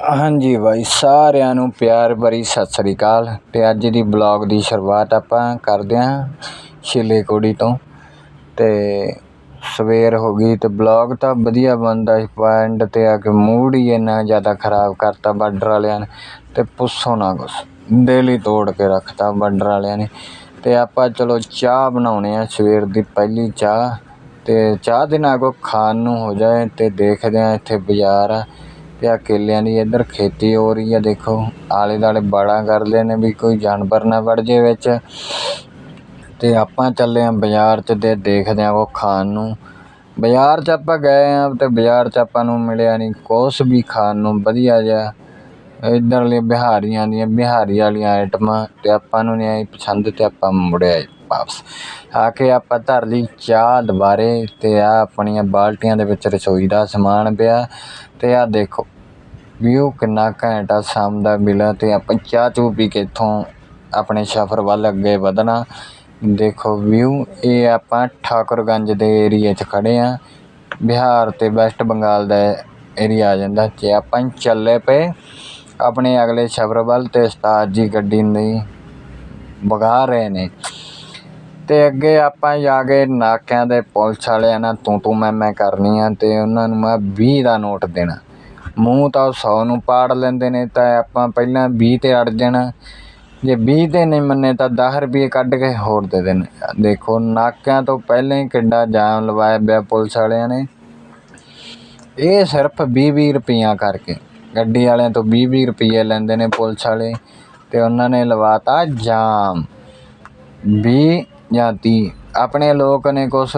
ਹਾਂਜੀ ਬਾਈ, ਸਾਰਿਆਂ ਨੂੰ ਪਿਆਰ ਭਰੀ ਸਤਿ ਸ੍ਰੀ ਅਕਾਲ ਤੇ ਅੱਜ ਦੀ ਬਲੌਗ ਦੀ ਸ਼ੁਰੂਆਤ ਆਪਾਂ ਕਰਦੇ ਹਾਂ ਛਿੱਲੇ ਕੋੜੀ ਤੋਂ ਤੇ ਸਵੇਰ ਹੋ ਗਈ ਤੇ ਬਲੌਗ ਤਾਂ ਵਧੀਆ ਬਣਦਾ ਸੀ ਪਿੰਡ ਤੇ ਆ ਕੇ ਮੂਡ ਹੀ ਇੰਨਾ ਜ਼ਿਆਦਾ ਖਰਾਬ ਕਰਤਾ ਬਾਰਡਰ ਵਾਲਿਆਂ ਨੇ ਤੇ ਪੁੱਛੋ ਨਾ ਕੁਛ ਦਿਲ ਹੀ ਤੋੜ ਕੇ ਰੱਖਤਾ ਬਾਰਡਰ ਵਾਲਿਆਂ ਨੇ ਤੇ ਆਪਾਂ ਚਲੋ ਚਾਹ ਬਣਾਉਣੇ ਆ ਸਵੇਰ ਦੀ ਪਹਿਲੀ ਚਾਹ ਤੇ ਚਾਹ ਦੇ ਨਾਲ ਕੋ ਖਾਣ ਨੂੰ ਹੋ ਜਾਏ ਤੇ ਦੇਖਦੇ ਆ ਇੱਥੇ ਬਾਜ਼ਾਰ ਆ ਤੇ ਆ ਕੇਲਿਆਂ ਦੀ ਇੱਧਰ ਖੇਤੀ ਹੋ ਰਹੀ ਆ, ਦੇਖੋ। ਆਲੇ ਦੁਆਲੇ ਬਾੜਾ ਕਰਦੇ ਨੇ ਵੀ ਕੋਈ ਜਾਨਵਰ ਨਾ ਵੜ ਜੇ ਵਿੱਚ। ਤੇ ਆਪਾਂ ਚੱਲੇ ਆ ਬਾਜ਼ਾਰ 'ਚ ਤੇ ਦੇਖਦੇ ਆ ਉਹ ਖਾਣ ਨੂੰ। ਬਾਜ਼ਾਰ 'ਚ ਆਪਾਂ ਗਏ ਆ ਤੇ ਬਾਜ਼ਾਰ 'ਚ ਆਪਾਂ ਨੂੰ ਮਿਲਿਆ ਨਹੀਂ ਕੁਛ ਵੀ ਖਾਣ ਨੂੰ, ਵਧੀਆ ਜਿਹਾ। ਇੱਧਰਲੇ ਬਿਹਾਰੀਆਂ ਦੀਆਂ, ਬਿਹਾਰੀ ਵਾਲੀਆਂ ਆਈਟਮਾਂ ਤੇ ਆਪਾਂ ਨੂੰ ਨਹੀਂ ਆਈ ਪਸੰਦ ਤੇ ਆਪਾਂ ਮੁੜਿਆ ਵਾਪਸ। ਆ ਕੇ ਆਪਾਂ ਧਰ ਲਈ ਚਾਹ ਦੁਬਾਰੇ ਤੇ ਆ ਆਪਣੀਆਂ ਬਾਲਟੀਆਂ ਦੇ ਵਿੱਚ ਰਸੋਈ ਦਾ ਸਮਾਨ ਪਿਆ। ਤੇ ਆ ਦੇਖੋ ਵਿਊ ਕਿੰਨਾ ਘੈਂਟ ਆ, ਸ਼ਾਮ ਦਾ ਮਿਲਾ ਅਤੇ ਆਪਾਂ ਚਾਹ ਚੂ ਪੀ ਕੇ ਇੱਥੋਂ ਆਪਣੇ ਸਫ਼ਰ ਵੱਲ ਅੱਗੇ ਵਧਣਾ। ਦੇਖੋ ਵਿਊ, ਇਹ ਆਪਾਂ ਠਾਕੁਰਗੰਜ ਦੇ ਏਰੀਏ 'ਚ ਖੜ੍ਹੇ ਹਾਂ ਬਿਹਾਰ ਅਤੇ ਵੈਸਟ ਬੰਗਾਲ ਦਾ ਏਰੀਆ ਆ ਜਾਂਦਾ ਤੇ ਆਪਾਂ ਚੱਲੇ ਪਏ ਆਪਣੇ ਅਗਲੇ ਸਫ਼ਰ ਵੱਲ ਅਤੇ ਉਸਤਾਦ ਜੀ ਗੱਡੀ ਨਹੀਂ ਵਗਾ ਰਹੇ ਨੇ। ਅਤੇ ਅੱਗੇ ਆਪਾਂ ਜਾ ਕੇ ਨਾਕਿਆਂ ਦੇ ਪੁਲਿਸ ਵਾਲਿਆਂ ਨਾਲ ਤੂੰ ਤੂੰ ਮੈਂ ਮੈਂ ਕਰਨੀ ਆ ਅਤੇ ਉਹਨਾਂ ਨੂੰ ਮੈਂ ਵੀਹ ਦਾ ਨੋਟ ਦੇਣਾ। ਮੂੰਹ ਤਾਂ ਸੌ ਨੂੰ ਪਾੜ ਲੈਂਦੇ ਨੇ, ਤਾਂ ਆਪਾਂ ਪਹਿਲਾਂ ਵੀਹ ਤੇ ਅੜ ਜਾਣਾ। ਜੇ ਵੀਹ ਤੇ ਨਹੀਂ ਮੰਨੇ ਤਾਂ ਦਸ ਰੁਪਈਏ ਕੱਢ ਕੇ ਹੋਰ ਦੇ ਦੇਣ। ਦੇਖੋ, ਨਾਕਿਆਂ ਤੋਂ ਪਹਿਲਾਂ ਹੀ ਕਿੱਡਾ ਜਾਮ ਲਵਾਇਆ ਪਿਆ ਪੁਲਿਸ ਵਾਲਿਆਂ ਨੇ। ਇਹ ਸਿਰਫ ਵੀਹ ਵੀਹ ਰੁਪਈਆਂ ਕਰਕੇ। ਗੱਡੀ ਵਾਲਿਆਂ ਤੋਂ ਵੀਹ ਵੀਹ ਰੁਪਈਏ ਲੈਂਦੇ ਨੇ ਪੁਲਿਸ ਵਾਲੇ ਅਤੇ ਉਹਨਾਂ ਨੇ ਲਵਾਤਾ ਜਾਮ। ਵੀਹ ਜਾਂ ਤੀਹ। ਆਪਣੇ ਲੋਕ ਨੇ ਕੁਛ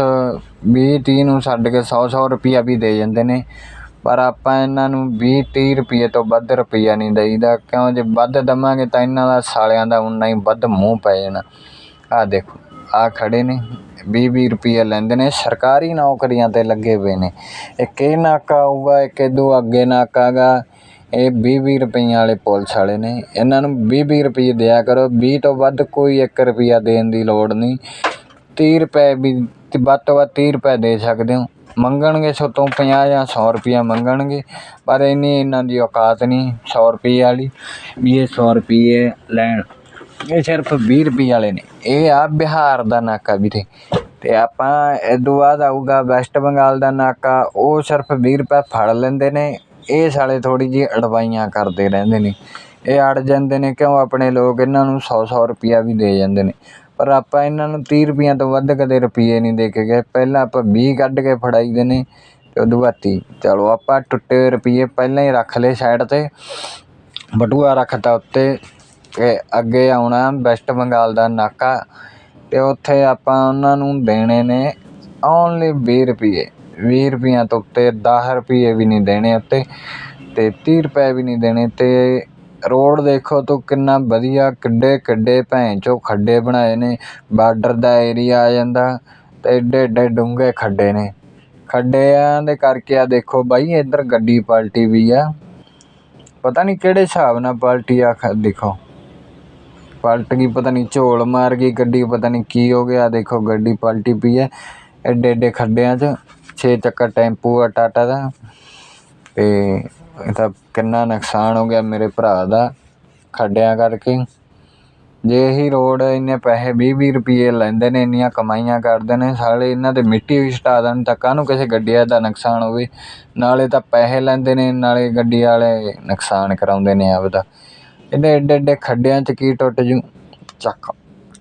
ਵੀਹ ਤੀਹ ਨੂੰ ਛੱਡ ਕੇ ਸੌ ਸੌ ਰੁਪਈਆ ਵੀ ਦੇ ਜਾਂਦੇ ਨੇ। ਪਰ ਆਪਾਂ ਇਹਨਾਂ ਨੂੰ ਵੀਹ, ਤੀਹ ਰੁਪਈਏ ਤੋਂ ਵੱਧ ਰੁਪਈਆ ਨਹੀਂ ਦੇਈਦਾ। ਕਿਉਂ? ਜੇ ਵੱਧ ਦੇਵਾਂਗੇ ਤਾਂ ਇਹਨਾਂ ਦਾ ਸਾਲਿਆਂ ਦਾ ਉਨਾ ਹੀ ਵੱਧ ਮੂੰਹ ਪੈ ਜਾਣਾ। ਆਹ ਦੇਖੋ, ਆਹ ਖੜੇ ਨੇ। ਵੀਹ ਵੀਹ ਰੁਪਈਏ ਲੈਂਦੇ ਨੇ। ਸਰਕਾਰੀ ਨੌਕਰੀਆਂ ਤੇ ਲੱਗੇ ਹੋਏ ਨੇ। ਇੱਕ ਇਹ ਨਾਕਾ ਆਊਗਾ, ਇੱਕ ਇਦੋਂ ਅੱਗੇ ਨਾਕਾ ਗਾ ਇਹ ਵੀਹ ਵੀਹ ਰੁਪਈਆਂ ਵਾਲੇ ਪੁਲਿਸ ਵਾਲੇ ਨੇ। ਇਹਨਾਂ ਨੂੰ ਵੀਹ ਵੀਹ ਰੁਪਈਏ ਦਿਆ ਕਰੋ। ਵੀਹ ਤੋਂ ਵੱਧ ਕੋਈ 1 ਰੁਪਈਆ ਦੇਣ ਦੀ ਲੋੜ ਨਹੀਂ। ਤੀਹ ਰੁਪਏ ਵੀ, ਵੱਧ ਤੋਂ ਵੱਧ ਤੀਹ ਰੁਪਏ ਦੇ ਸਕਦੇ ਹੋ। ਮੰਗਣਗੇ ਸੋਤੋਂ 50 ਜਾਂ ਸੌ ਰੁਪਈਆ ਮੰਗਣਗੇ, ਪਰ ਇੰਨੀ ਇਹਨਾਂ ਦੀ ਔਕਾਤ ਨਹੀਂ, ਸੌ ਰੁਪਈਏ ਵਾਲੀ। ਵੀ ਇਹ ਸੌ ਰੁਪਈਏ ਲੈਣ, ਇਹ ਸਿਰਫ ਵੀਹ ਰੁਪਈਏ ਵਾਲੇ ਨੇ। ਇਹ ਆ ਬਿਹਾਰ ਦਾ ਨਾਕਾ ਵੀਰੇ। ਅਤੇ ਆਪਾਂ ਇਹ ਤੋਂ ਬਾਅਦ ਆਊਗਾ ਵੈਸਟ ਬੰਗਾਲ ਦਾ ਨਾਕਾ, ਉਹ ਸਿਰਫ ਵੀਹ ਰੁਪਏ ਫੜ ਲੈਂਦੇ ਨੇ। ਇਹ ਸਾਲੇ ਥੋੜ੍ਹੀ ਜਿਹੀ ਅਡਵਾਈਆਂ ਕਰਦੇ ਰਹਿੰਦੇ ਨੇ। ਇਹ ਅੜ ਜਾਂਦੇ ਨੇ ਕਿਉਂ? ਆਪਣੇ ਲੋਕ ਇਹਨਾਂ ਨੂੰ ਸੌ ਸੌ ਰੁਪਈਆ ਵੀ ਦੇ ਜਾਂਦੇ ਨੇ। ਪਰ ਆਪਾਂ ਇਹਨਾਂ ਨੂੰ ਤੀਹ ਰੁਪਈਆਂ ਤੋਂ ਵੱਧ ਕਦੇ ਰੁਪਈਏ ਨਹੀਂ ਦੇ ਕੇ ਗਏ। ਪਹਿਲਾਂ ਆਪਾਂ ਵੀਹ ਕੱਢ ਕੇ ਫੜਾਈ ਦੇ ਨੇ, ਤੇ ਉਦੋਂ ਬਾਅਦ 30 ਚਲੋ ਆਪਾਂ ਟੁੱਟੇ ਹੋਏ ਰੁਪਈਏ ਪਹਿਲਾਂ ਹੀ ਰੱਖ ਲਏ ਸਾਈਡ ਤੇ, ਬਟੂਆ ਰੱਖਤਾ ਉੱਤੇ ਅਤੇ ਅੱਗੇ ਆਉਣਾ ਵੈਸਟ ਬੰਗਾਲ ਦਾ ਨਾਕਾ ਅਤੇ ਉੱਥੇ ਆਪਾਂ ਉਹਨਾਂ ਨੂੰ ਦੇਣੇ ਨੇ ਓਨਲੀ ਵੀਹ ਰੁਪਈਏ। ਵੀਹ ਰੁਪਈਆਂ ਤੋਂ ਉੱਤੇ ਦਸ ਰੁਪਈਏ ਵੀ ਨਹੀਂ ਦੇਣੇ ਉੱਤੇ ਅਤੇ ਤੀਹ ਰੁਪਏ ਵੀ ਨਹੀਂ ਦੇਣੇ ਅਤੇ ਰੋਡ ਦੇਖੋ ਤੂੰ ਕਿੰਨਾ ਵਧੀਆ ਕਿੱਡੇ ਕਿੱਡੇ ਭੈਣ ਚੋ ਖੱਡੇ ਬਣਾਏ ਨੇ, ਬਾਰਡਰ ਦਾ ਏਰੀਆ ਆ ਜਾਂਦਾ ਅਤੇ ਐਡੇ ਐਡੇ ਡੂੰਘੇ ਖੱਡੇ ਨੇ। ਖੱਡਿਆਂ ਦੇ ਕਰਕੇ ਆ ਦੇਖੋ ਬਾਈ, ਇੱਧਰ ਗੱਡੀ ਪਲਟੀ ਵੀ ਆ। ਪਤਾ ਨਹੀਂ ਕਿਹੜੇ ਹਿਸਾਬ ਨਾਲ ਪਲਟੀ ਆ, ਖ- ਦੇਖੋ। ਪਲਟ ਗਈ, ਪਤਾ ਨਹੀਂ ਝੋਲ ਮਾਰ ਗਈ ਗੱਡੀ, ਪਤਾ ਨਹੀਂ ਕੀ ਹੋ ਗਿਆ, ਦੇਖੋ ਗੱਡੀ ਪਲਟੀ ਪਈ ਹੈ ਐਡੇ ਐਡੇ ਖੱਡਿਆਂ 'ਚ, ਛੇ ਚੱਕਰ ਟੈਂਪੂ ਆ ਟਾਟਾ ਦਾ ਅਤੇ ਇਹ ਤਾਂ ਕਿੰਨਾ ਨੁਕਸਾਨ ਹੋ ਗਿਆ ਮੇਰੇ ਭਰਾ ਦਾ, ਖੱਡਿਆਂ ਕਰਕੇ। ਜੇ ਇਹੀ ਰੋਡ ਇੰਨੇ ਪੈਸੇ 20 20 ਰੁਪਏ ਲੈਂਦੇ ਨੇ, ਇੰਨੀਆਂ ਕਮਾਈਆਂ ਕਰਦੇ ਨੇ, ਸਾਲੇ ਇਹਨਾਂ ਤੇ ਮਿੱਟੀ ਵੀ ਸਟਾ ਦੇਣ, ਤਾਂ ਕਾਹਨੂੰ ਕਿਸੇ ਗੱਡੀਆਂ ਦਾ ਨੁਕਸਾਨ ਹੋਵੇ? ਨਾਲੇ ਤਾਂ ਪੈਸੇ ਲੈਂਦੇ ਨੇ, ਨਾਲੇ ਗੱਡੀ ਵਾਲੇ ਨੁਕਸਾਨ ਕਰਾਉਂਦੇ ਨੇ ਆਪਦਾ। ਇਹਦੇ ਐਡੇ ਐਡੇ ਖੱਡਿਆਂ 'ਚ ਕੀ ਟੁੱਟ ਜੂ? ਚੱਕ,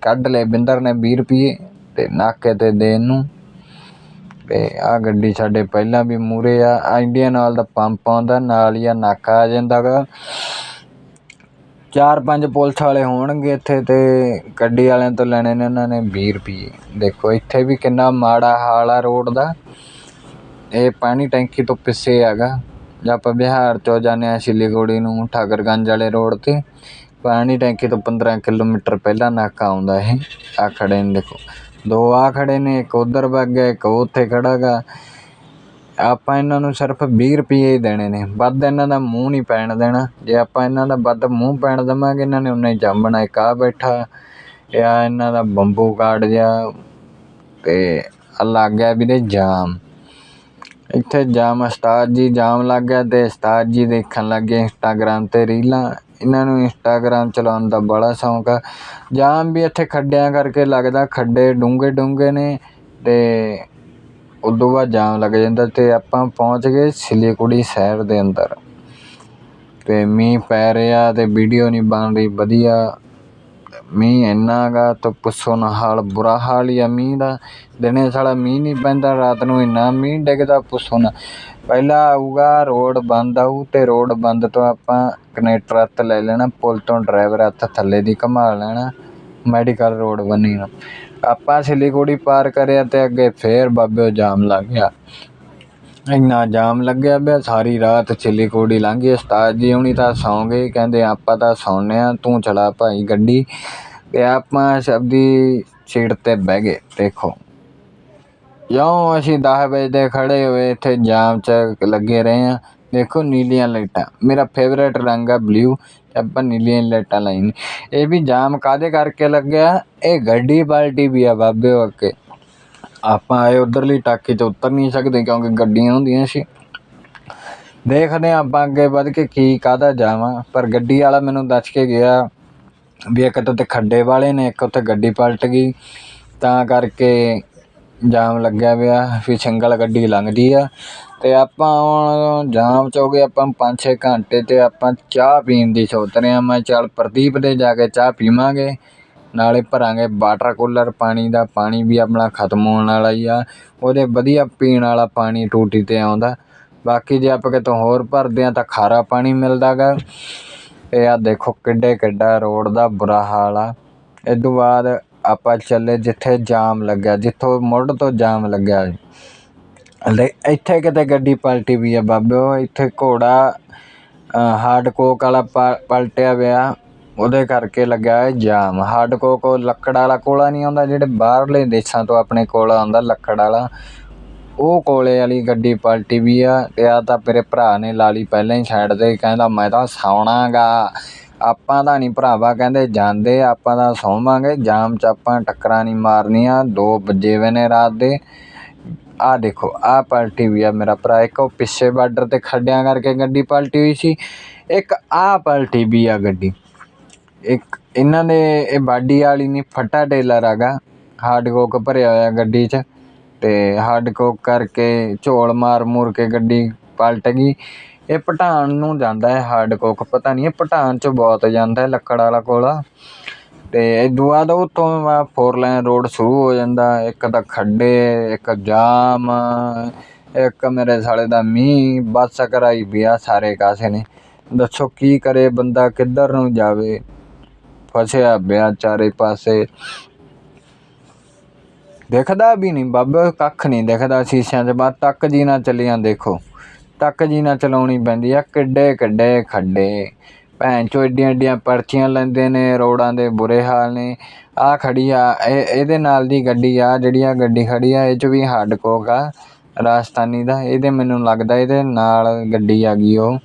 ਕੱਢ ਲਏ, ਬਿੰਦਰ ਨੇ 20 ਰੁਪਏ ਤੇ ਨਾਕੇ ਤੇ ਦੇਣ ਨੂੰ। ਤੇ ਆਹ ਗੱਡੀ ਸਾਡੇ ਪਹਿਲਾਂ ਵੀ ਮੂਰੇ ਆ। ਆਹ ਇੰਡੀਅਨ ਆਇਲ ਦਾ ਪੰਪ ਆਉਂਦਾ, ਨਾਲ ਹੀ ਆ, ਨਾਕਾ ਆ ਜਾਂਦਾ ਗਾ ਚਾਰ ਪੰਜ ਪੁਲਿਸ ਵਾਲੇ ਹੋਣਗੇ ਇੱਥੇ ਤੇ ਗੱਡੀ ਵਾਲਿਆਂ ਤੋਂ ਲੈਣੇ ਨੇ ਉਹਨਾਂ ਨੇ 20 ਰੁਪਏ ਦੇਖੋ, ਇੱਥੇ ਵੀ ਕਿੰਨਾ ਮਾੜਾ ਹਾਲ ਆ ਰੋਡ ਦਾ। ਇਹ ਪਾਣੀ ਟੈਂਕੀ ਤੋਂ ਪਿੱਛੇ ਹੈਗਾ ਜੇ ਆਪਾਂ ਬਿਹਾਰ ਚੋਂ ਜਾਂਦੇ ਹਾਂ, ਸ਼ਿਲੀਗੋੜੀ ਨੂੰ, ਠਾਕਰਗੰਜ ਵਾਲੇ ਰੋਡ ਤੇ, ਪਾਣੀ ਟੈਂਕੀ ਤੋਂ 15 ਕਿਲੋਮੀਟਰ ਪਹਿਲਾਂ ਨਾਕਾ ਆਉਂਦਾ ਇਹ। ਆ ਖੜੇ ਨੇ, ਦੇਖੋ। ਦੋ ਆ ਖੜੇ ਨੇ, ਇੱਕ ਉਧਰ ਵਗ ਗਿਆ, ਇੱਕ ਉੱਥੇ ਖੜਾ ਗਾ। ਆਪਾਂ ਇਹਨਾਂ ਨੂੰ ਸਿਰਫ 20 ਰੁਪਏ ਹੀ ਦੇਣੇ ਨੇ, ਵੱਧ ਇਹਨਾਂ ਦਾ ਮੂੰਹ ਨਹੀਂ ਪੈਣ ਦੇਣਾ। ਜੇ ਆਪਾਂ ਇਹਨਾਂ ਦਾ ਵੱਧ ਮੂੰਹ ਪੈਣ ਦੇਵਾਂਗੇ, ਇਹਨਾਂ ਨੇ ਉਨਾ ਹੀ ਜੰਮਣਾ, ਇੱਕ ਆ ਬੈਠਾ, ਇਹ ਆ ਇਹਨਾਂ ਦਾ ਬੰਬੂ ਕਾਰਡ ਜਿਹਾ, ਤੇ ਆ ਲੱਗ ਗਿਆ ਵੀਰੇ ਜਾਮ। ਇੱਥੇ ਜਾਮ, ਉਸਤਾਦ ਜੀ ਜਾਮ ਲੱਗ ਗਿਆ ਤੇ ਉਸਤਾਦ ਜੀ ਦੇਖਣ ਲੱਗੇ ਇੰਸਟਾਗ੍ਰਾਮ ਤੇ ਰੀਲਾਂ। ਇਹਨਾਂ ਨੂੰ ਇੰਸਟਾਗ੍ਰਾਮ ਚਲਾਉਣ ਦਾ ਬੜਾ ਸ਼ੌਂਕ ਆ। ਜਾਮ ਵੀ ਇੱਥੇ ਖੱਡਿਆਂ ਕਰਕੇ ਲੱਗਦਾ, ਖੱਡੇ ਡੂੰਘੇ ਡੂੰਘੇ ਨੇ ਅਤੇ ਉਦੋਂ ਬਾਅਦ ਜਾਮ ਲੱਗ ਜਾਂਦਾ ਅਤੇ ਆਪਾਂ ਪਹੁੰਚ ਗਏ ਸਿਲੀਕੁੜੀ ਸ਼ਹਿਰ ਦੇ ਅੰਦਰ। ਅਤੇ ਮੀਂਹ ਪੈ ਰਿਹਾ ਅਤੇ ਵੀਡੀਓ ਨਹੀਂ ਬਣ ਰਹੀ, ਵਧੀਆ ਮੀਂਹ ਇੰਨਾ ਗਾ ਤਾਂ ਪੁੱਛੋ ਨਾ ਹਾਲ ਬੁਰਾ ਹਾਲ ਹੀ ਆ। ਮੀਂਹ ਦਾ ਦਿਨੇ ਸਾਲਾ ਮੀਂਹ ਨਹੀਂ ਪੈਂਦਾ, ਰਾਤ ਨੂੰ ਇੰਨਾ ਮੀਂਹ ਡਿੱਗਦਾ ਪੁੱਛੋ ਨਾ ਪਹਿਲਾਂ ਆਊਗਾ, ਰੋਡ ਬੰਦ ਆਊ ਤੇ ਰੋਡ ਬੰਦ ਤੋਂ ਆਪਾਂ ਕਨੈਕਟਰ ਹੱਥ ਲੈ ਲੈਣਾ, ਪੁਲ ਤੋਂ ਡਰਾਈਵਰ ਹੱਥ ਥੱਲੇ ਦੀ ਘੁੰਮਾ ਲੈਣਾ, ਮੈਡੀਕਲ ਰੋਡ ਬਣੀ ਨਾ। ਆਪਾਂ ਸਿਲੀਗੁੜੀ ਪਾਰ ਕਰਿਆ ਤੇ ਅੱਗੇ ਫੇਰ ਬਾਬਿਓ ਜਾਮ ਲੱਗ ਗਿਆ। ਇੰਨਾ ਜਾਮ ਲੱਗਿਆ ਪਿਆ, ਸਾਰੀ ਰਾਤ ਸਿਲੀਗੁੜੀ ਲੰਘ ਗਈ। ਉਸਤਾਦ ਜੀ ਹੁਣੀ ਤਾਂ ਸੌਂ ਗਏ, ਕਹਿੰਦੇ ਆਪਾਂ ਤਾਂ ਸੌਂਦੇ ਹਾਂ ਤੂੰ ਚਲਾ ਭਾਈ ਗੱਡੀ। ਅਤੇ ਆਪਾਂ ਸਭ ਦੀ ਸੀਟ ਤੇ ਬਹਿ ਗਏ, ਦੇਖੋ। ਜਿਉਂ ਅਸੀਂ 10 ਵਜੇ ਦੇ ਖੜੇ ਹੋਏ, ਇੱਥੇ ਜਾਮ 'ਚ ਲੱਗੇ ਰਹੇ ਹਾਂ ਦੇਖੋ ਨੀਲੀਆਂ ਲਾਈਟਾਂ, ਮੇਰਾ ਫੇਵਰੇਟ ਰੰਗ ਆ ਬਲੂ ਆਪਾਂ ਨੀਲੀਆਂ ਲਾਈਟਾਂ ਲਾਈ ਇਹ ਵੀ ਜਾਮ ਕਾਦੇ ਕਰਕੇ ਲੱਗਿਆ? ਇਹ ਗੱਡੀ ਬਾਲਟੀ ਵੀ ਆ ਬਾਬੇ ਅੱਗੇ ਆਪਾਂ ਆਏ ਉਧਰਲੀ ਟਾਕੀ 'ਚ ਉਤਰ ਨਹੀਂ ਸਕਦੇ ਕਿਉਂਕਿ ਗੱਡੀਆਂ ਹੁੰਦੀਆਂ ਸੀ। ਦੇਖਦੇ ਹਾਂ ਆਪਾਂ ਅੱਗੇ ਵੱਧ ਕੇ ਕੀ ਕਾਹਦਾ ਜਾਵਾਂ। ਪਰ ਗੱਡੀ ਵਾਲਾ ਮੈਨੂੰ ਦੱਸ ਕੇ ਗਿਆ ਵੀ ਇੱਕ ਤਾਂ ਉੱਤੇ ਖੱਡੇ ਵਾਲੇ ਨੇ, ਇੱਕ ਉੱਥੇ ਗੱਡੀ ਪਲਟ ਗਈ। ਤਾਂ ਕਰਕੇ ਜਾਮ ਲੱਗਿਆ ਪਿਆ ਫਿਰ ਸਿੰਗਲ ਗੱਡੀ ਲੰਘਦੀ ਆ। ਤੇ ਆਪਾਂ ਹੁਣ ਜਾਮ 'ਚ ਹੋ ਗਏ ਆਪਾਂ 5-6 ਘੰਟੇ ਤੇ ਆਪਾਂ ਚਾਹ ਪੀਣ ਦੀ ਸੋਚ ਰਹੇ ਆ ਮੈਂ ਚੱਲ ਪ੍ਰਦੀਪ ਦੇ ਜਾ ਕੇ ਚਾਹ ਪੀਵਾਂਗੇ। ਨਾਲੇ ਭਰਾਂਗੇ ਵਾਟਰ ਕੂਲਰ, ਪਾਣੀ ਦਾ ਪਾਣੀ ਵੀ ਆਪਣਾ ਖਤਮ ਹੋਣ ਵਾਲਾ ਹੀ ਆ। ਉਹਦੇ ਵਧੀਆ ਪੀਣ ਵਾਲਾ ਪਾਣੀ ਟੂਟੀ ਤੇ ਆਉਂਦਾ। ਬਾਕੀ ਜੇ ਆਪਾਂ ਕਿਤੋਂ ਹੋਰ ਭਰਦੇ ਹਾਂ ਤਾਂ ਖਾਰਾ ਪਾਣੀ ਮਿਲਦਾ ਗਾ ਇਹ ਆ ਦੇਖੋ ਕਿੱਡੇ ਕਿੱਡਾ ਰੋਡ ਦਾ ਬੁਰਾ ਹਾਲ ਆ। ਇਹ ਤੋਂ ਬਾਅਦ ਆਪਾਂ ਚੱਲੇ ਜਿੱਥੇ ਜਾਮ ਲੱਗਿਆ, ਜਿੱਥੋਂ ਮੁੱਢ ਤੋਂ ਜਾਮ ਲੱਗਿਆ। ਲੈ ਇੱਥੇ ਕਿਤੇ ਗੱਡੀ ਪਲਟੀ ਵੀ ਆ ਬਾਬਿਓ ਇੱਥੇ ਘੋੜਾ ਹਾਰਡ ਕੋਕ ਵਾਲਾ ਪ- ਪਲਟਿਆ ਪਿਆ। ਉਹਦੇ ਕਰਕੇ ਲੱਗਾ ਹੈ ਜਾਮ। ਹਾਰਡ ਕੋਲ ਉਹ ਲੱਕੜ ਵਾਲਾ ਕੋਲਾ ਨਹੀਂ ਆਉਂਦਾ, ਜਿਹੜੇ ਬਾਹਰਲੇ ਦੇਸ਼ਾਂ ਤੋਂ ਆਪਣੇ ਕੋਲ ਆਉਂਦਾ ਲੱਕੜ ਵਾਲਾ। ਉਹ ਕੋਲੇ ਵਾਲੀ ਗੱਡੀ ਪਲਟੀ ਵੀ ਆ, ਤੇ ਆ ਤਾਂ ਮੇਰੇ ਭਰਾ ਨੇ ਲਾ ਲਈ ਪਹਿਲਾਂ ਹੀ ਸਾਈਡ ਤੇ ਕਹਿੰਦਾ, ਮੈਂ ਤਾਂ ਸੌਣਾਗਾ। ਆਪਾਂ ਤਾਂ ਨਹੀਂ ਭਰਾਵਾ, ਕਹਿੰਦੇ, ਜਾਂਦੇ, ਆਪਾਂ ਤਾਂ ਸੌਵਾਂਗੇ। ਜਾਮ ਚ ਆਪਾਂ ਟੱਕਰਾਂ ਨਹੀਂ ਮਾਰਨੀਆਂ। 2 ਵਜੇ ਵੇ ਨੇ ਰਾਤ ਦੇ। ਆ ਦੇਖੋ ਆ ਪਲਟੀ ਵੀ ਆ ਮੇਰਾ ਭਰਾ। ਇੱਕ ਉਹ ਪਿੱਛੇ ਬਾਰਡਰ ਤੇ ਖੱਡਿਆਂ ਕਰਕੇ ਗੱਡੀ ਪਲਟੀ ਹੋਈ ਸੀ। ਇੱਕ ਆ ਪਲਟੀ ਵੀ ਆ ਗੱਡੀ। ਇੱਕ, ਇਹਨਾਂ ਨੇ ਇਹ ਬਾਡੀ ਵਾਲੀ ਨਹੀਂ ਫੱਟਾ ਟੇਲਰ ਹੈਗਾ। ਹਾਰਡ ਕੋਕ ਭਰਿਆ ਹੋਇਆ ਗੱਡੀ 'ਚ ਤੇ ਹਾਰਡ ਕੋਕ ਕਰਕੇ ਝੋਲ ਮਾਰ ਮੂਰ ਕੇ ਗੱਡੀ ਪਲਟ ਗਈ। ਇਹ ਪਠਾਨ ਨੂੰ ਜਾਂਦਾ ਹੈ ਹਾਰਡ ਕੋਕ, ਪਤਾ ਨਹੀਂ ਇਹ ਪਠਾਨ 'ਚ ਬਹੁਤ ਜਾਂਦਾ ਲੱਕੜ ਵਾਲਾ ਕੋਲ। ਤੇ ਇਦੋਂ ਬਾਅਦ ਉੱਤੋਂ ਫੋਰ ਲਾਈਨ ਰੋਡ ਸ਼ੁਰੂ ਹੋ ਜਾਂਦਾ। ਇੱਕ ਤਾਂ ਖੱਡੇ, ਇੱਕ ਜਾਮ, ਇੱਕ ਮੇਰੇ ਸਾਲੇ ਦਾ ਮੀਂਹ, ਬੱਸ ਕਰਾਈ ਪਿਆ ਸਾਰੇ ਕਾਸੇ ਨੇ। ਦੱਸੋ ਕੀ ਕਰੇ ਬੰਦਾ, ਕਿੱਧਰ ਨੂੰ ਜਾਵੇ? ਫਸਿਆ ਪਿਆ ਚਾਰੇ ਪਾਸੇ ਦਿਖਦਾ ਵੀ ਨਹੀਂ ਬਾਬਾ ਕੱਖ ਨਹੀਂ ਦਿਖਦਾ ਸ਼ੀਸ਼ਿਆਂ 'ਚ ਬਾਅਦ ਤੱਕ ਜੀ ਨਾ ਚੱਲੀਆਂ ਦੇਖੋ ਤੱਕ ਜੀ ਨਾ ਚਲਾਉਣੀ ਪੈਂਦੀ ਆ ਕਿੱਡੇ ਕਿੱਡੇ ਖੱਡੇ ਭੈਣ ਚੋ ਏਡੀਆਂ ਏਡੀਆਂ ਪਰਚੀਆਂ ਲੈਂਦੇ ਨੇ ਰੋਡਾਂ ਦੇ ਬੁਰੇ ਹਾਲ ਨੇ ਆ ਖੜੀ ਆ ਇਹ ਇਹਦੇ ਨਾਲ ਦੀ ਗੱਡੀ ਆ ਜਿਹੜੀ ਆ ਗੱਡੀ ਖੜੀ ਆ ਇਹ 'ਚ ਵੀ ਹਾਰਡ ਕੋਕ ਆ ਰਾਜਸਥਾਨੀ ਦਾ ਇਹਦੇ ਮੈਨੂੰ ਲੱਗਦਾ ਇਹਦੇ ਨਾਲ ਗੱਡੀ ਆ ਗਈ ਉਹ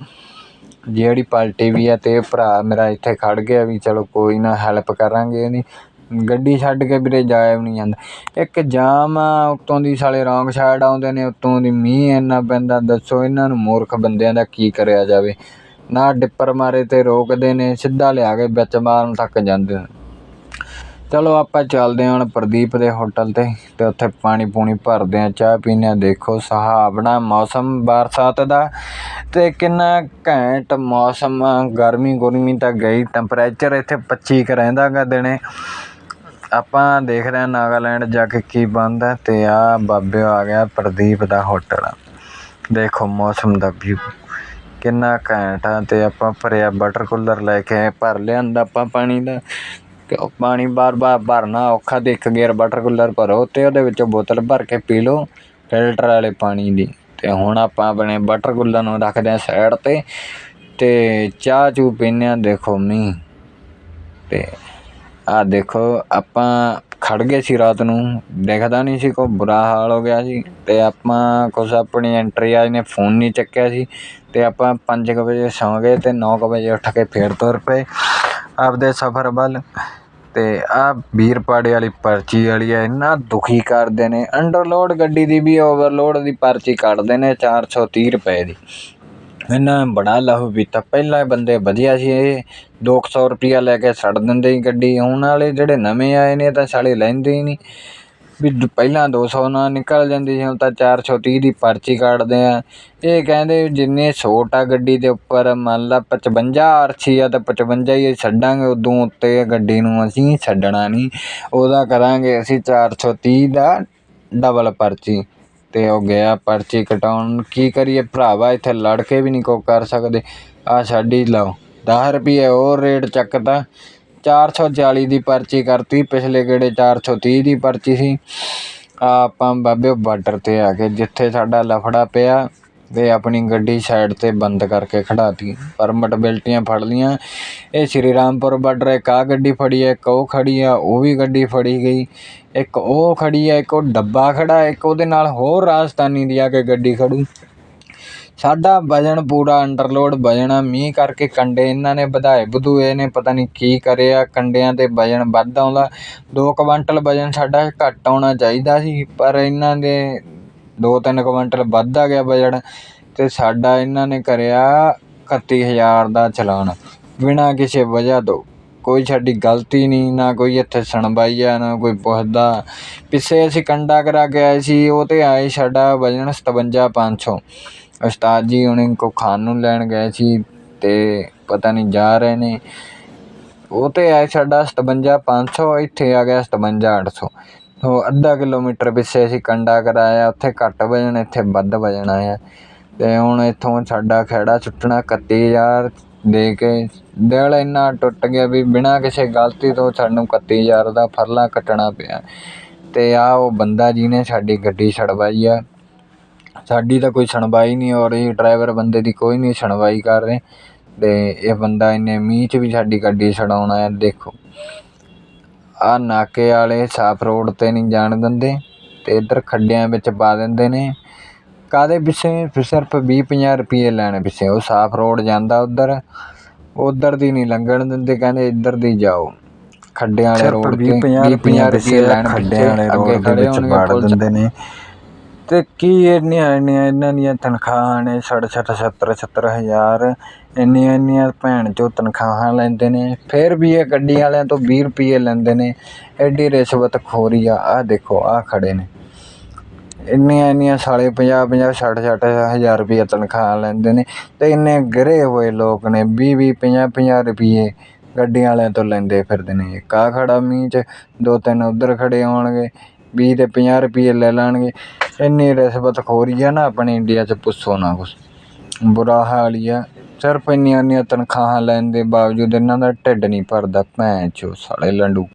ਜਿਹੜੀ ਪਲਟੀ ਵੀ ਆ ਅਤੇ ਭਰਾ ਮੇਰਾ ਇੱਥੇ ਖੜ੍ਹ ਗਿਆ ਵੀ ਚਲੋ ਕੋਈ ਨਾ ਹੈਲਪ ਕਰਾਂਗੇ ਇਹਦੀ। ਗੱਡੀ ਛੱਡ ਕੇ ਵੀਰੇ ਜਾਇਆ ਵੀ ਨਹੀਂ ਜਾਂਦਾ। ਇੱਕ ਜਾਮ ਆ, ਉੱਤੋਂ ਦੀ ਸਾਲੇ ਰੋਂਗ ਸਾਈਡ ਆਉਂਦੇ ਨੇ, ਉੱਤੋਂ ਦੀ ਮੀਂਹ ਇੰਨਾ ਪੈਂਦਾ, ਦੱਸੋ ਇਹਨਾਂ ਨੂੰ ਮੂਰਖ ਬੰਦਿਆਂ ਦਾ ਕੀ ਕਰਿਆ ਜਾਵੇ। ਨਾ ਡਿੱਪਰ ਮਾਰੇ ਤੇ ਰੋਕਦੇ ਨੇ, ਸਿੱਧਾ ਲਿਆ ਕੇ ਵਿੱਚ ਮਾਰਨ ਤੱਕ ਜਾਂਦੇ ਚਲੋ ਆਪਾਂ ਚੱਲਦੇ ਹਾਂ ਹੁਣ ਪ੍ਰਦੀਪ ਦੇ ਹੋਟਲ ਤੇ ਤੇ ਉੱਥੇ ਪਾਣੀ ਪੂਣੀ ਭਰਦੇ ਹਾਂ ਚਾਹ ਪੀਂਦੇ ਹਾਂ। ਦੇਖੋ ਸੁਹਾਵਣਾ ਮੌਸਮ ਬਰਸਾਤ ਦਾ ਤੇ ਕਿੰਨਾ ਘੈਂਟ ਮੌਸਮ ਆ, ਗਰਮੀ ਗੁਰਮੀ ਤਾਂ ਗਈ। ਟੈਂਪਰੇਚਰ ਇੱਥੇ 25 ਕ ਰਹਿੰਦਾ ਗਾ ਦਿਨੇ। ਆਪਾਂ ਦੇਖ ਰਹੇ ਹਾਂ ਨਾਗਾਲੈਂਡ ਜਾ ਕੇ ਕੀ ਬਣਦਾ ਤੇ ਆ ਬਾਬੇ ਆ ਗਿਆ ਪ੍ਰਦੀਪ ਦਾ ਹੋਟਲ। ਦੇਖੋ ਮੌਸਮ ਦਾ ਵਿਊ ਕਿੰਨਾ ਘੈਂਟ ਆ ਤੇ ਆਪਾਂ ਭਰਿਆ ਵਾਟਰ ਕੂਲਰ ਲੈ ਕੇ ਭਰ ਲਿਆਂਦਾ ਆਪਾਂ ਪਾਣੀ ਦਾ। ਕਿ ਉਹ ਪਾਣੀ ਬਾਰ-ਬਾਰ ਭਰਨਾ ਔਖਾ ਤੇ ਇੱਕ ਗੇਅਰ ਵਾਟਰ ਕੂਲਰ ਭਰੋ ਤੇ ਉਹਦੇ ਵਿੱਚੋਂ ਬੋਤਲ ਭਰ ਕੇ ਪੀ ਲਓ ਫਿਲਟਰ ਵਾਲੇ ਪਾਣੀ ਦੀ। ਤੇ ਹੁਣ ਆਪਾਂ ਆਪਣੇ ਵਾਟਰ ਕੂਲਰ ਨੂੰ ਰੱਖਦੇ ਹਾਂ ਸਾਈਡ ਤੇ ਤੇ ਚਾਹ ਚੂ ਪੀਂਦੇ ਹਾਂ, ਦੇਖੋ ਮੀਂਹ। ਤੇ ਆ ਦੇਖੋ, ਆਪਾਂ ਖੜ ਗਏ ਸੀ ਰਾਤ ਨੂੰ, ਦੇਖਦਾ ਨਹੀਂ ਸੀ ਕੋਈ, ਬੁਰਾ ਹਾਲ ਹੋ ਗਿਆ ਸੀ। ਤੇ ਆਪਾਂ ਕੁਛ ਆਪਣੀ ਐਂਟਰੀ ਆਜ ਨੇ ਫੋਨ ਨਹੀਂ ਚੱਕਿਆ ਸੀ। ਤੇ ਆਪਾਂ 5 ਵਜੇ ਸੌਂ ਗਏ ਤੇ 9 ਵਜੇ ਉੱਠ ਕੇ ਫੇਰ ਤੁਰ ਪਏ। ਆਪਦੇ ਸਫ਼ਰ ਵੱਲ ਅਤੇ ਆਹ ਆ ਵੀਰਪਾੜੇ ਵਾਲੀ ਪਰਚੀ ਵਾਲੀ ਆ, ਇੰਨਾ ਦੁਖੀ ਕਰਦੇ ਨੇ। ਅੰਡਰਲੋਡ ਗੱਡੀ ਦੀ ਵੀ ਓਵਰਲੋਡ ਦੀ ਪਰਚੀ ਕੱਟਦੇ ਨੇ 430 ਰੁਪਏ ਦੀ। ਇਹਨਾਂ ਨੇ ਬੜਾ ਲਹੂ ਪੀਤਾ। ਪਹਿਲਾਂ ਬੰਦੇ ਵਧੀਆ ਸੀ ਇਹ। ਦੋ ਕੁ ਸੌ ਰੁਪਈਆ ਲੈ ਕੇ ਛੱਡ ਦਿੰਦੇ ਸੀ ਗੱਡੀ। ਹੁਣ ਵਾਲੇ ਜਿਹੜੇ ਨਵੇਂ ਆਏ ਨੇ ਤਾਂ ਸਾਲੇ ਲੈਂਦੇ ਹੀ ਨਹੀਂ। ਵੀ ਦ- ਪਹਿਲਾਂ 200 ਨਾਲ ਨਿਕਲ ਜਾਂਦੀ ਸੀ, ਹੁਣ ਤਾਂ 430 ਦੀ ਪਰਚੀ ਕੱਟਦੇ ਆ। ਇਹ ਕਹਿੰਦੇ ਜਿੰਨੇ ਛੋਟ ਆ ਗੱਡੀ ਦੇ ਉੱਪਰ, ਮੰਨ ਲਾ 55 ਆਰਸੀ ਆ, ਤਾਂ 55 ਹੀ ਛੱਡਾਂਗੇ, ਉਦੋਂ ਉੱਤੇ ਗੱਡੀ ਨੂੰ ਅਸੀਂ ਛੱਡਣਾ ਨਹੀਂ। ਉਹਦਾ ਕਰਾਂਗੇ ਅਸੀਂ 430 ਦਾ ਡਬਲ ਪਰਚੀ। ਅਤੇ ਉਹ ਗਿਆ ਪਰਚੀ ਕਟਾਉਣ। ਕੀ ਕਰੀਏ ਭਰਾਵਾ, ਇੱਥੇ ਲੜ ਕੇ ਵੀ ਨਹੀਂ ਕੋ ਕਰ ਸਕਦੇ। ਆ ਛੱਡੀ ਲਓ, ਦਸ ਰੁਪਈਏ ਹੋਰ ਰੇਟ ਚਾਰ ਸੌ ਚਾਲੀ ਦੀ ਪਰਚੀ ਕਰਤੀ, ਪਿਛਲੇ ਗੇੜੇ 430 ਦੀ ਪਰਚੀ ਸੀ? ਆਪਾਂ ਬਾਬੇ ਬਾਰਡਰ ਤੇ ਆ ਕੇ ਜਿੱਥੇ ਸਾਡਾ ਲਫੜਾ ਪਿਆ ਅਤੇ ਆਪਣੀ ਗੱਡੀ ਸਾਈਡ ਤੇ ਬੰਦ ਕਰਕੇ ਖੜਾਤੀ ਪਰਮਿਟ ਬਿਲਟੀਆਂ ਫੜ ਲਈਆਂ। ਇਹ ਸ਼੍ਰੀ ਰਾਮਪੁਰ ਬਾਰਡਰ, ਇੱਕ ਆਹ ਗੱਡੀ ਫੜੀ ਹੈ ਇੱਕ ਉਹ ਖੜੀ ਆ, ਉਹ ਵੀ ਗੱਡੀ ਫੜੀ ਗਈ। ਇੱਕ ਉਹ ਖੜੀ ਹੈ ਇੱਕ ਉਹ ਡੱਬਾ ਖੜਾ, ਇੱਕ ਉਹਦੇ ਨਾਲ ਹੋਰ ਰਾਜਸਥਾਨੀ ਦੀ ਆ ਕੇ ਗੱਡੀ ਖੜੂ ਸਾਡਾ ਵਜਨ ਪੂਰਾ ਅੰਡਰਲੋਡ ਵਜਨ ਆ। ਮੀਂਹ ਕਰਕੇ ਕੰਡੇ ਇਹਨਾਂ ਨੇ ਵਧਾਏ, ਵਧੂਏ ਨੇ ਪਤਾ ਨਹੀਂ ਕੀ ਕਰਿਆ ਕੰਡਿਆਂ ਤੇ ਵਜਨ ਵੱਧ ਆਉਂਦਾ। ਦੋ ਕੁਇੰਟਲ ਵਜਨ ਸਾਡਾ ਘੱਟ ਆਉਣਾ ਚਾਹੀਦਾ ਸੀ, ਪਰ ਇਹਨਾਂ ਦੇ 2-3 ਕੁਇੰਟਲ ਵੱਧ ਆ ਗਿਆ ਵਜਨ ਅਤੇ ਸਾਡਾ ਇਹਨਾਂ ਨੇ ਕਰਿਆ ਇਕੱਤੀ ਹਜ਼ਾਰ ਦਾ ਚਲਾਨ। ਬਿਨਾਂ ਕਿਸੇ ਵਜ੍ਹਾ ਤੋਂ। ਕੋਈ ਸਾਡੀ ਗਲਤੀ ਨਹੀਂ, ਨਾ ਕੋਈ ਇੱਥੇ ਸੁਣਵਾਈ ਆ, ਨਾ ਕੋਈ ਪੁੱਛਦਾ। ਪਿੱਛੇ ਅਸੀਂ ਕੰਡਾ ਕਰਾ ਕੇ ਆਏ ਸੀ, ਉਹ ਤੇ ਆਏ ਸਾਡਾ ਵਜਨ 57500 ਉਸਤਾਦ ਜੀ ਹੁਣੇ ਕੋ ਖਾਣ ਨੂੰ ਲੈਣ ਗਏ ਸੀ ਅਤੇ ਪਤਾ ਨਹੀਂ ਜਾ ਰਹੇ ਨੇ। ਉਹ ਤਾਂ ਆਏ ਸਾਡਾ 57500 ਇੱਥੇ ਆ ਗਿਆ 57800 ਉਹ ਅੱਧਾ ਕਿਲੋਮੀਟਰ ਪਿੱਛੇ ਅਸੀਂ ਕੰਡਾ ਕਰਾਇਆ, ਉੱਥੇ ਘੱਟ ਵਜਨ ਇੱਥੇ ਵੱਧ ਵਜਨ ਆਇਆ। ਅਤੇ ਹੁਣ ਇੱਥੋਂ ਸਾਡਾ ਖਹਿੜਾ ਛੁੱਟਣਾ 31000 ਦੇ ਕੇ, ਦਿਲ ਇੰਨਾ ਟੁੱਟ ਗਿਆ ਵੀ ਬਿਨਾਂ ਕਿਸੇ ਗਲਤੀ ਤੋਂ ਸਾਨੂੰ ਇਕੱਤੀ ਹਜ਼ਾਰ ਦਾ ਫਰਲਾ ਕੱਟਣਾ ਪਿਆ। ਅਤੇ ਆਹ ਉਹ ਬੰਦਾ ਜਿਹਨੇ ਸਾਡੀ ਗੱਡੀ ਛੜਵਾਈ ਆ ਸਾਡੀ ਤਾਂ ਕੋਈ ਸੁਣਵਾਈ ਨਹੀਂ ਹੋ ਰਹੀ ਡਰਾਈਵਰ ਬੰਦੇ ਦੀ ਕੋਈ ਨਹੀਂ ਸੁਣਵਾਈ ਕਰ ਰਹੇ। ਤੇ ਇਹ ਬੰਦਾ ਇੰਨੇ ਮੀਂਹ 'ਚ ਵੀ ਸਾਡੀ ਗੱਡੀ ਛਡਾਉਣ ਆਇਆ ਦੇਖੋ। ਆ ਨਾਕੇ ਵਾਲੇ ਸਾਫ਼ ਰੋਡ ਤੇ ਨਹੀਂ ਜਾਣ ਦਿੰਦੇ ਤੇ ਇੱਧਰ ਖੱਡਿਆਂ ਵਿੱਚ ਪਾ ਦਿੰਦੇ ਨੇ। ਕਾਦੇ ਪਿੱਛੇ? ਫਿਰ ਸਿਰਫ 20 50 ਰੁਪਏ ਲੈਣ ਪਿੱਛੇ। ਉਹ ਸਾਫ਼ ਰੋਡ ਜਾਂਦਾ ਉਧਰ ਉਧਰ ਦੀ ਨਹੀਂ ਲੰਘਣ ਦਿੰਦੇ ਕਹਿੰਦੇ ਇੱਧਰ ਦੀ ਜਾਓ। ਖੱਡਿਆਂ ਵਾਲੇ ਰੋਡ 20 ਤੇ 50 ਵੀਹ ਰੁਪਏ ਲੈਣ ਖੱਡਿਆਂ ਵਾਲੇ ਰੋਡ ਦੇ ਵਿੱਚ ਪੁਲਿਸ। ਦਿੰਦੇ ਨੇ। ਅਤੇ ਕੀ ਇੰਨੀਆਂ ਇੰਨੀਆਂ ਇਹਨਾਂ ਦੀਆਂ ਤਨਖਾਹਾਂ ਨੇ? ਸੱਠ ਸੱਠ ਸੱਤਰ ਸੱਤਰ ਹਜ਼ਾਰ। ਇੰਨੀਆਂ ਇੰਨੀਆਂ ਭੈਣ ਚੋ ਤਨਖਾਹਾਂ ਲੈਂਦੇ ਨੇ। ਫਿਰ ਵੀ ਇਹ ਗੱਡੀ ਵਾਲਿਆਂ ਤੋਂ ਵੀਹ ਰੁਪਈਏ ਲੈਂਦੇ ਨੇ। ਐਡੀ ਰਿਸ਼ਵਤ ਖੋਰੀ ਆ। ਆਹ ਦੇਖੋ, ਆਹ ਖੜ੍ਹੇ ਨੇ। ਇੰਨੀਆਂ ਇੰਨੀਆਂ ਸਾਲੇ 50 50 60 60 ਹਜ਼ਾਰ ਰੁਪਈਆ ਤਨਖਾਹ ਲੈਂਦੇ ਨੇ। ਅਤੇ ਇੰਨੇ ਗਿਰੇ ਹੋਏ ਲੋਕ ਨੇ। ਵੀਹ ਵੀਹ, ਪੰਜਾਹ ਪੰਜਾਹ ਰੁਪਈਏ ਗੱਡੀਆਂ ਵਾਲਿਆਂ ਤੋਂ ਲੈਂਦੇ ਫਿਰਦੇ ਨੇ। ਇੱਕ ਆਹ ਖੜ੍ਹਾ ਮੀਂਹ 'ਚ। ਦੋ ਤਿੰਨ ਉੱਧਰ ਖੜ੍ਹੇ ਹੋਣਗੇ। ਵੀਹ ਅਤੇ ਪੰਜਾਹ ਰੁਪਈਏ ਲੈ ਲੈਣਗੇ। ਇੰਨੀ ਰਿਸ਼ਵਤ ਖੋਰੀ ਆ ਨਾ ਆਪਣੇ ਇੰਡੀਆ 'ਚ, ਪੁੱਛੋ ਨਾ ਕੁਛ। ਬੁਰਾ ਹਾਲ ਹੀ ਆ। ਸਿਰਫ ਇੰਨੀਆਂ ਇੰਨੀਆਂ ਤਨਖਾਹਾਂ ਲੈਣ ਦੇ ਬਾਵਜੂਦ ਇਹਨਾਂ ਦਾ ਢਿੱਡ ਨਹੀਂ ਭਰਦਾ, ਭੈਣ ਚੋ, ਸਾਲੇ ਲੰਡੂ।